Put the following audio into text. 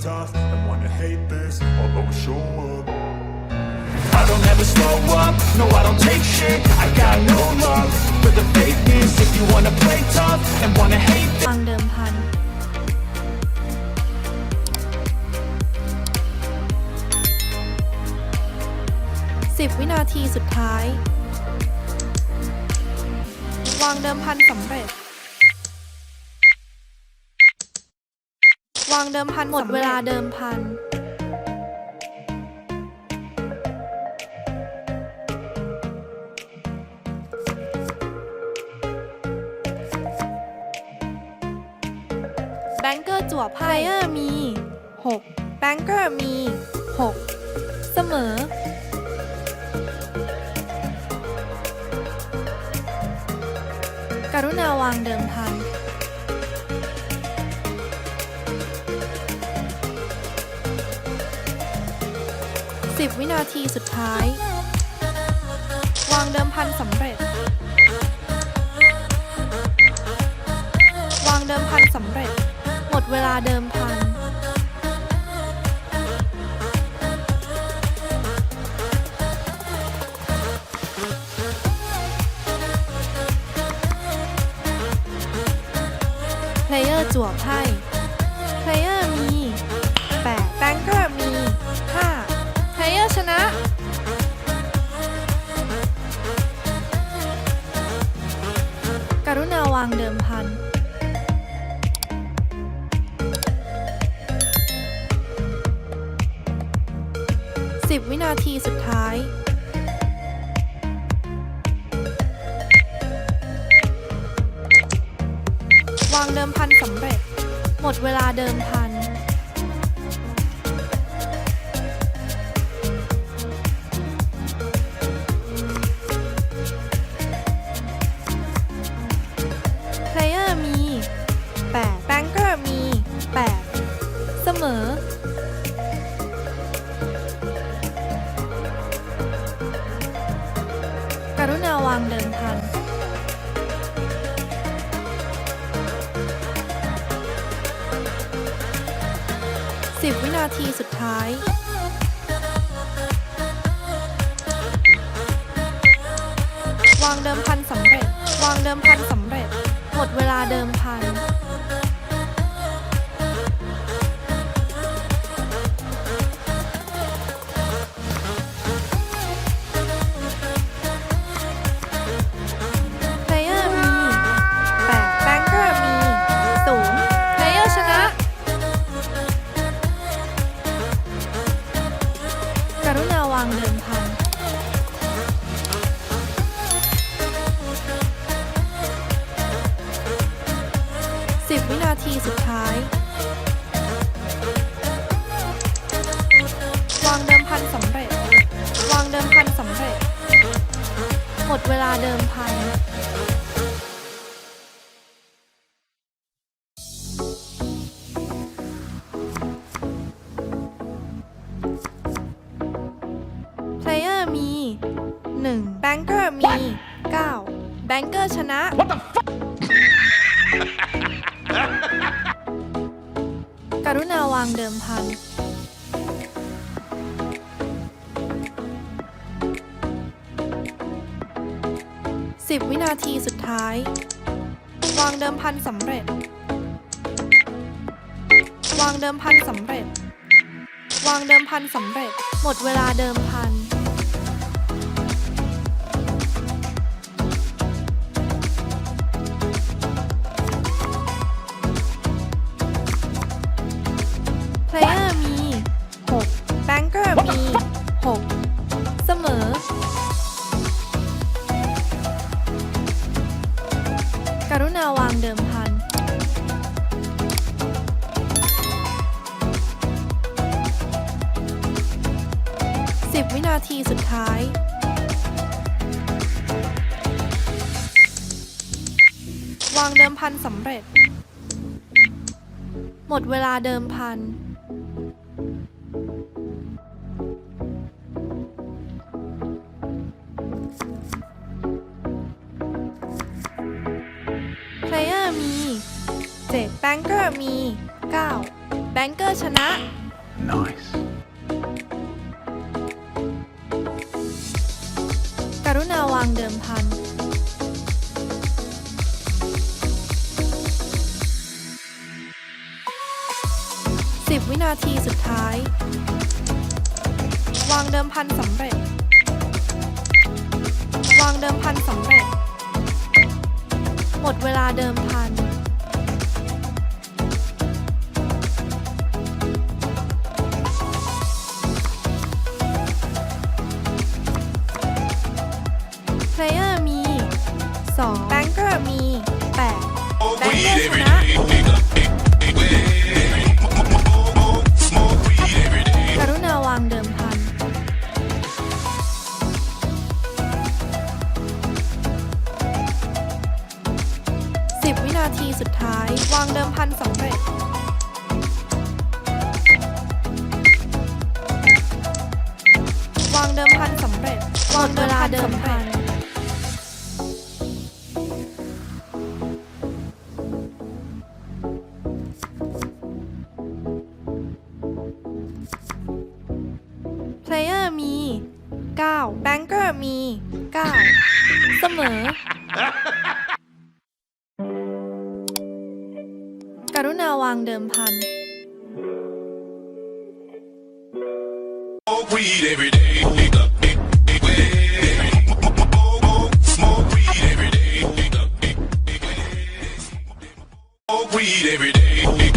tough and wanna hate this, I'll always show up. I don't ever slow up, no I don't take shit I got no love for the fakeness If you wanna play tough and wanna hate วางเดิมพัน 10 วินาทีสุดท้าย วางเดิมพันสำเร็จ วางเดิมพันหมดเวลาเดิมพัน แบงเกอร์จั่วไพ่เออร์มี 6 แบงเกอร์มี 6 เสมอกรุณาวางเดิมพัน 10 วินาทีสุดท้าย วางเดิมพันสำเร็จ วางเดิมพันสำเร็จ หมดเวลาเดิมพัน เพลเยอร์จั่วไพ่เพาวางเดิมพัน สิบวินาทีสุดท้าย วางเดิมพันสำเร็จ หมดเวลาเดิมพันางเดินทางสิบวินาทีสุดท้ายวางเดิมพันสำเร็จ วางเดิมพันสำเร็จ หมดเวลาเดิมพันางเดินทางสิบวินาทีสุดท้าย วางเดิมพันสำเร็จ วางเดิมพันสำเร็จ หมดเวลาเดิมพัน บงเกอร์ชนะกรุณาวางเดิมพัน10วินาทีสุดท้าย วางเดิมพันสำเร็จ วางเดิมพันสำเร็จ วางเดิมพันสำเร็จ หมดเวลาเดิมพัน 10 วินาทีสุดท้าย วางเดิมพันสำเร็จ หมดเวลาเดิมพันเพลเยอร์มี7แบงเกอร์มี9แบงเกอร์ชนะ Nice. รุณาวางเดิมพัน สิบวินาทีสุดท้าย วางเดิมพันสำเร็จ วางเดิมพันสำเร็จ หมดเวลาเดิมพัน 2แบงเกอร์มี8แบงเกอร์ชนะกรุณาวางเดิมพันสิบวินาทีสุดท้าย วางเดิมพันสำเร็จวางเดิมพันสำเร็จ วางเวลาเดิมพัน เพลเยอร์มี9แบงเกอร์มี 9 เสมอ กรุณาวางเดิมพัน Smoke weed every day. Smoke weed every day. Smoke weed every day.